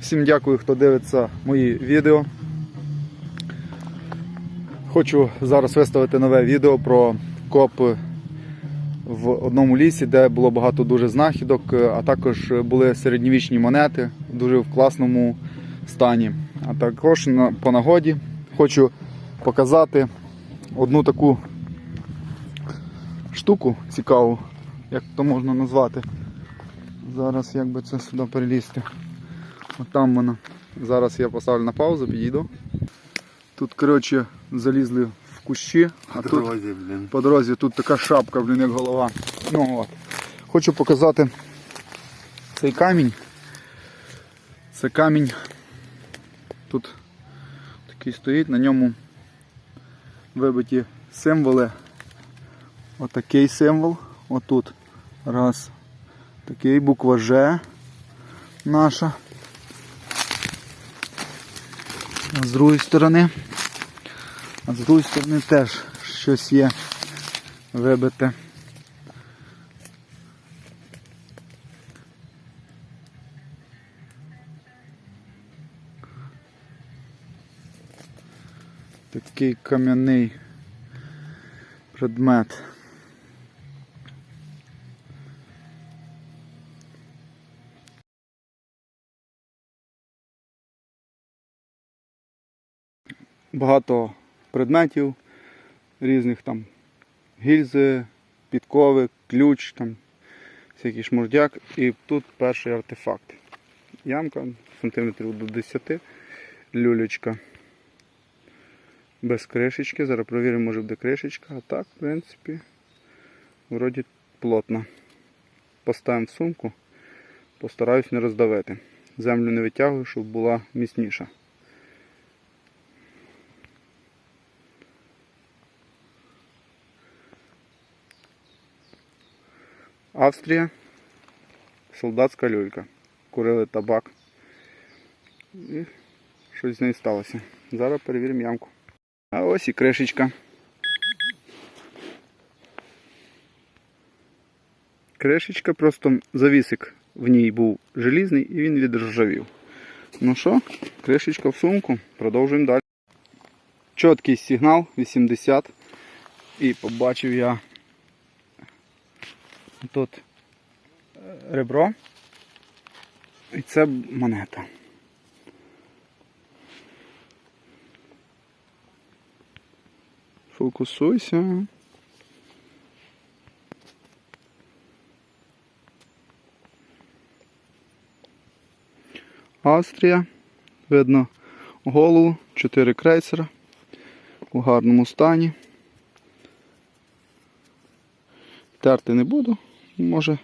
Всім дякую, хто дивиться мої відео. Хочу зараз виставити нове відео про коп в одному лісі, де було багато дуже знахідок, а також були середньовічні монети дуже в класному стані. А також по нагоді хочу показати одну таку штуку цікаву, як то можна назвати. Зараз як би це сюди перелізти. От там вона. Зараз я поставлю на паузу, підійду. Тут, коротше, залізли в кущі, а тут Дорозі, блін. по дорозі тут така шапка, блін, як голова. Ну, от. Хочу показати цей камінь. Це камінь. Тут такий стоїть, на ньому вибиті символи. Отакий символ. Отут. Раз. Такий буква Ж наша. З другої сторони. А з другої сторони теж щось є вибите. Такий кам'яний предмет. Багато предметів різних там гільзи, підкови, ключ, там, всякий шмурдяк. І тут перший артефакт. Ямка сантиметрів до 10, люлечка. Без кришечки. Зараз провіримо, може буде кришечка. А так, в принципі, вроді плотно. Поставимо в сумку, постараюсь не роздавити. Землю не витягую, щоб була міцніша. Австрія, солдатська люлька. Курили табак. І щось з нею сталося. Зараз перевіримо ямку. А ось і кришечка. Кришечка, просто завісик в ній був желізний і він відржавів. Ну що, кришечка в сумку, продовжуємо далі. Чіткий сигнал 80. І побачив я тут е, ребро. І це монета. Фокусуйся. Австрія. Видно голову, 4 крейсера у гарному стані. Терти не буду, може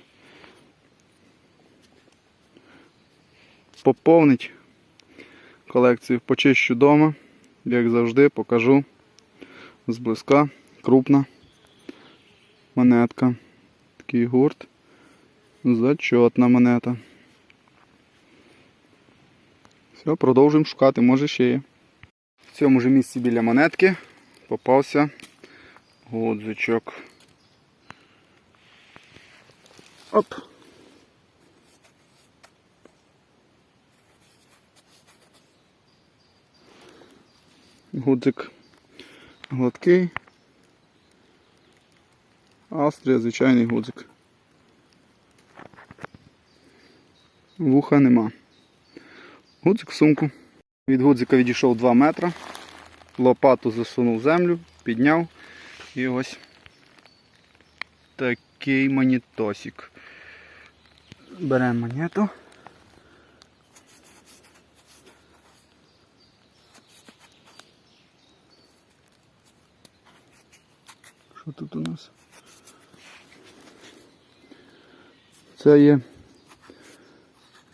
поповнить колекцію. Почищу вдома, як завжди, покажу зблизька, крупна монетка. Такий гурт. Зачетна монета. Все, продовжуємо шукати, може ще є. В цьому ж місці біля монетки попався гудзичок. Оп. Гудзик гладкий. Австрія, звичайний гудзик. Вуха нема. Гудзик в сумку. Від гудзика відійшов 2 метри. Лопату засунув землю, підняв і ось такий монітосик. Беремо монету. Що тут у нас? Це є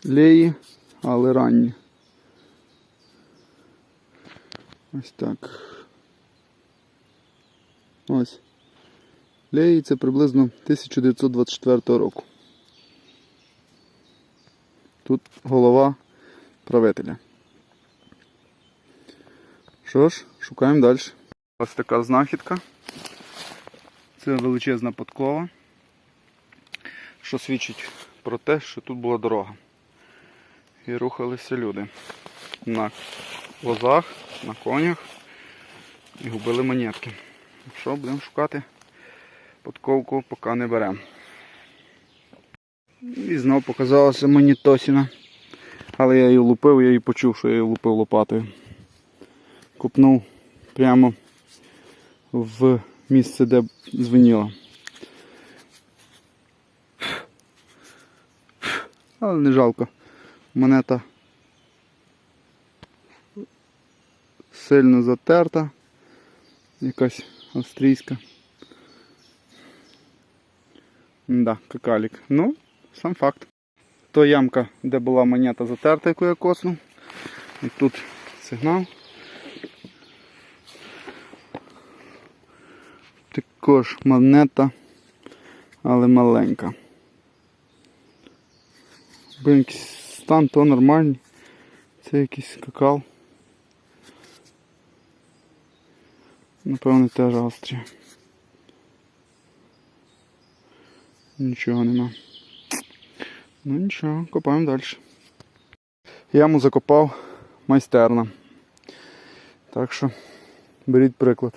леї, але ранні. Ось так. Ось. Леї це приблизно 1924 року. Тут голова правителя. Що ж, шукаємо далі. Ось така знахідка. Це величезна подкова, що свідчить про те, що тут була дорога. і рухалися люди. На возах, на конях і губили монетки. Що, будемо шукати? Подковку поки не беремо. І знов показалася мені Тосіна. Але я її лупив, я її почув, що я її лупив лопатою. Купнув прямо в місце, де дзвеніло. Але не жалко. Монета сильно затерта. Якась австрійська. Да, какалік. Ну, сам факт. То ямка, де була монета затерта, яку я коснув. І тут сигнал. Також монета, але маленька. Блин, стан то нормальний. Це якийсь какал. Напевно теж Австрія. Нічого нема. Ну нічого, копаємо далі. Яму закопав майстерна. Так що беріть приклад,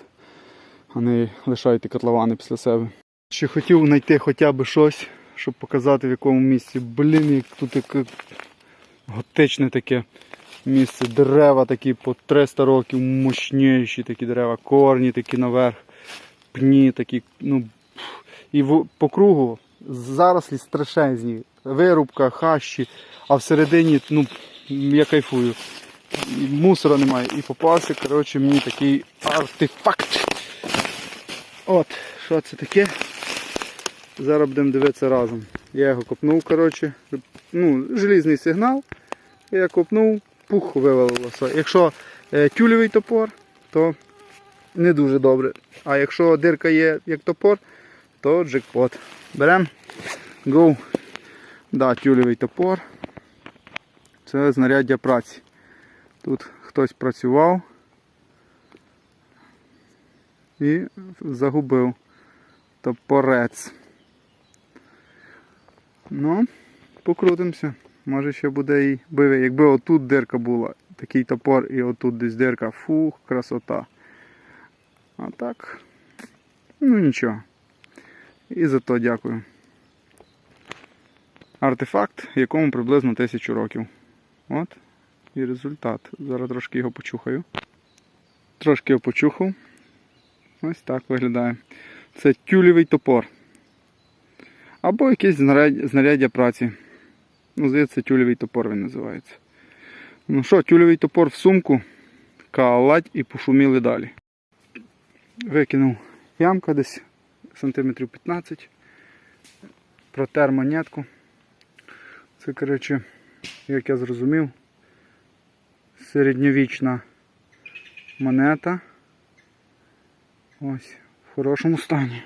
а не лишайте котловани після себе. Ще хотів знайти хоча б щось, щоб показати в якому місці. Блін, як тут таке готичне таке місце. Дерева такі по 300 років, мощніші такі дерева, корні такі наверх, пні такі, ну і по кругу зарослі страшезні, вирубка, хащі, а всередині, ну, я кайфую. Мусора немає. І попався, коротше, мені такий артефакт. От, що це таке? Зараз будемо дивитися разом. Я його копнув, коротше. Ну, желізний сигнал. Я копнув, пух вивалилося. Якщо е, тюльовий топор, то не дуже добре. А якщо дирка є як топор, то джекпот. Беремо. Go. Да, тюльовий топор. Це знаряддя праці. Тут хтось працював і загубив топорець. Ну, покрутимося. Може ще буде і биве. Якби отут дирка була, такий топор і отут десь дирка. Фух, красота. А так, ну нічого. І за то дякую. Артефакт, якому приблизно тисячу років. От і результат. Зараз трошки його почухаю. Трошки його почухав. Ось так виглядає. Це тюлєвий топор. Або якесь знаряддя, праці. Ну, здається, тюлєвий топор він називається. Ну що, тюлєвий топор в сумку, калать і пошуміли далі. Викинув ямка десь сантиметрів 15. Протер монетку. Це, коротше, як я зрозумів, середньовічна монета. Ось, в хорошому стані.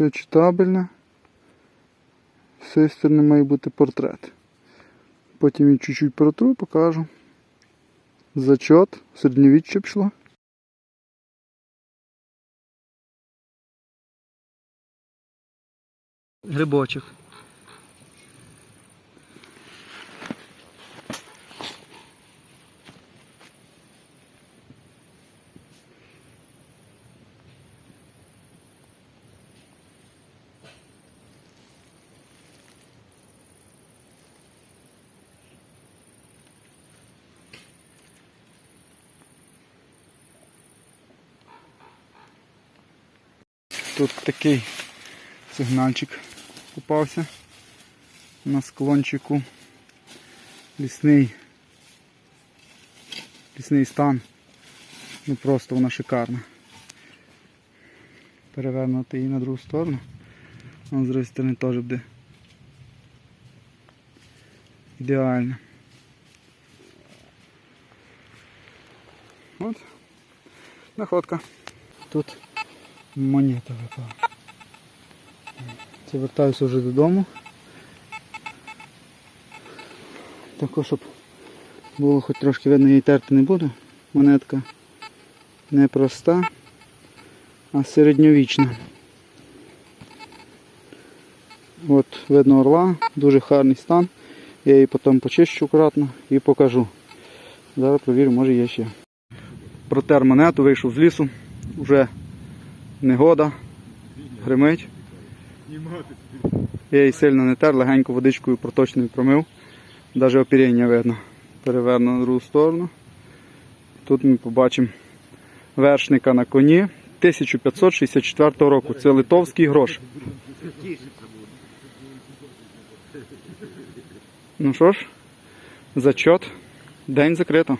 Все читабельно. З цієї сторони має бути портрет. Потім я чуть-чуть протру, покажу. Зачет, середньовіччя пішло. Грибочок. Тут такий сигнальчик попався на склончику. Лісний. Лісний стан. Ну просто вона шикарна. Перевернути її на другу сторону. А з другої сторони теж буде ідеально. От. Находка. Тут монета випала. Це вертаюся вже додому. Також, щоб було хоч трошки видно, її терти не буду. Монетка не проста, а середньовічна. От видно орла, дуже гарний стан. Я її потім почищу акуратно і покажу. Зараз провірю, може є ще. Протер монету, вийшов з лісу. Вже негода, гримить. Я її сильно не тер, легенько водичкою проточною промив. Навіть опіріння видно. Переверну на другу сторону. Тут ми побачимо вершника на коні 1564 року. Це литовський грош. Ну що ж, зачет. День закрито.